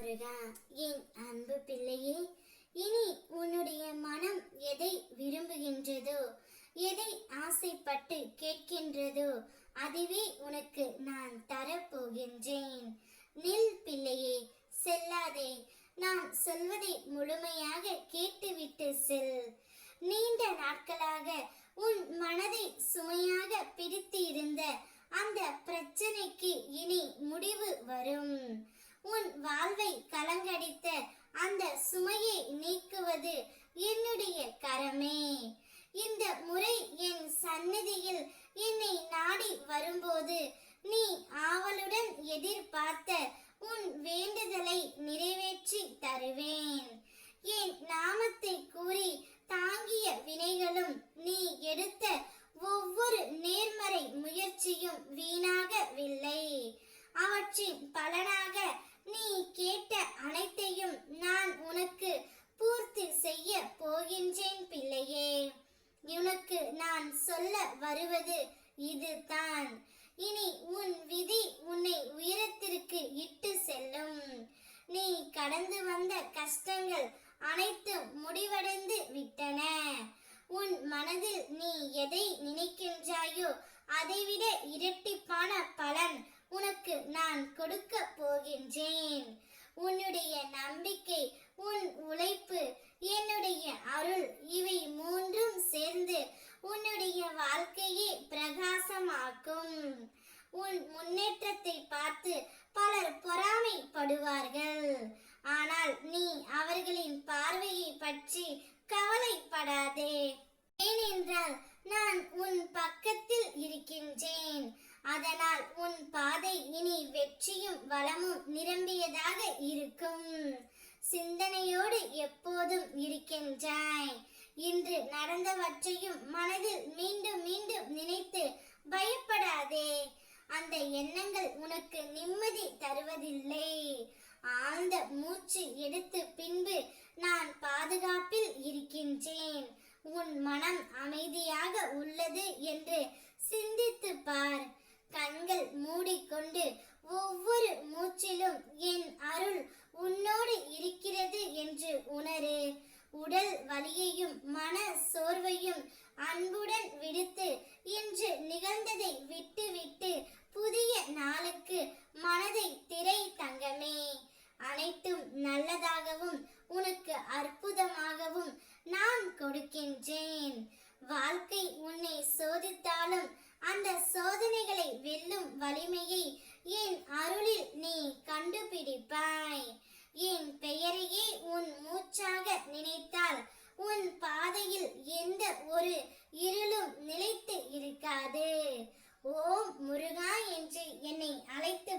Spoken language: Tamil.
முருகா என் அன்பு பிள்ளையே இனி உன்னுடைய மனம் எதை விரும்புகின்றதோ எதை ஆசைப்பட்டு கேட்கின்றதோ அதுவே உனக்கு நான் தரப்போகின்றேன். நில் பிள்ளையே செல்லாதே. நான் சொல்வதை முழுமையாக கேட்டுவிட்டு செல். நீண்ட நாட்களாக உன் மனதை சுமையாக பிடித்து இருந்த சந்நிதியில் என்னை நாடி வரும்போது நீ ஆவலுடன் எதிர்பார்த்த உன் வேண்டுதலை நிறைவேற்றி தருவேன். என் நாமத்தை கூறி தாங்கிய வினைகளும் நீ எடுத்த ஒவ்வொரு நேர்மறை முயற்சியும் வீணாகவில்லை. அவற்றின் பலனாக நீ கேட்ட அனைத்தையும் நான் உனக்கு பூர்த்தி செய்ய போகின்றேன் பிள்ளையே உனக்கு நான் சொல்ல வருவது இதுதான். இனி உன் விதி உன்னை உயரத்திற்கு இட்டு செல்லும். நீ கடந்து வந்த கஷ்டங்கள் அனைத்தும் முடிவடைந்து விட்டன. உன் மனதில் நீ எதை நினைக்கின்றாயோ அதைவிட இரட்டிப்பான பலன் உனக்கு நான் கொடுக்க போகின்றேன். உன்னுடைய நம்பிக்கை உன் உழைப்பு உன் முன்னேற்றத்தை பார்த்து பலர் பொறாமைப்படுவார்கள். ஆனால் நீ அவர்களின் பார்வையை பற்றி கவலைப்படாதே. ஏனென்றால் நான் உன் பக்கத்தில் இருக்கின்றேன். அதனால் உன் பாதை இனி வெற்றியும் வளமும் நிரம்பியதாக இருக்கும். சிந்தனையோடு எப்போதும் இருக்கின்றாய். இன்று நடந்தவற்றையும் மனதில் மீண்டும் மீண்டும் நினைத்து பயப்படாதே. எண்ணங்கள் நிம்மதி தருவதில்லை. ஆழ்ந்த மூச்சு எடுத்து பின்பு நான் பாதுகாப்பில் இருக்கின்றேன். உன் மனம் அமைதியாக உள்ளது என்று சிந்தித்து பார். கண்கள் மூடிக்கொண்டு ஒவ்வொரு மூச்சிலும் என் அருள் உன்னோடு இருக்கிறது என்று உணரு. உடல் வலியையும் மன சோர்வையும் அன்புடன் விடுத்து இன்று நிகழ்ந்ததை விட்டுவிட்டு புதிய நாளுக்கு மனதை திரை தங்கமே அனைத்தும் நல்லதாகவும் உனக்கு அற்புதமாகவும் நான் கொடுக்கின்றேன் வாழ்க்கை உன்னை சோதித்தாலும் அந்த சோதனைகளை வெல்லும் வலிமையை என் அருளில் நீ கண்டுபிடிப்பாய். என் பெயரையே உன் மூச்சாக நினைத்தால் உன் பாதையில் எந்த ஒரு இருளும் நிலைத்து இருக்காது. ஓம் முருகா என்று என்னை அழைத்து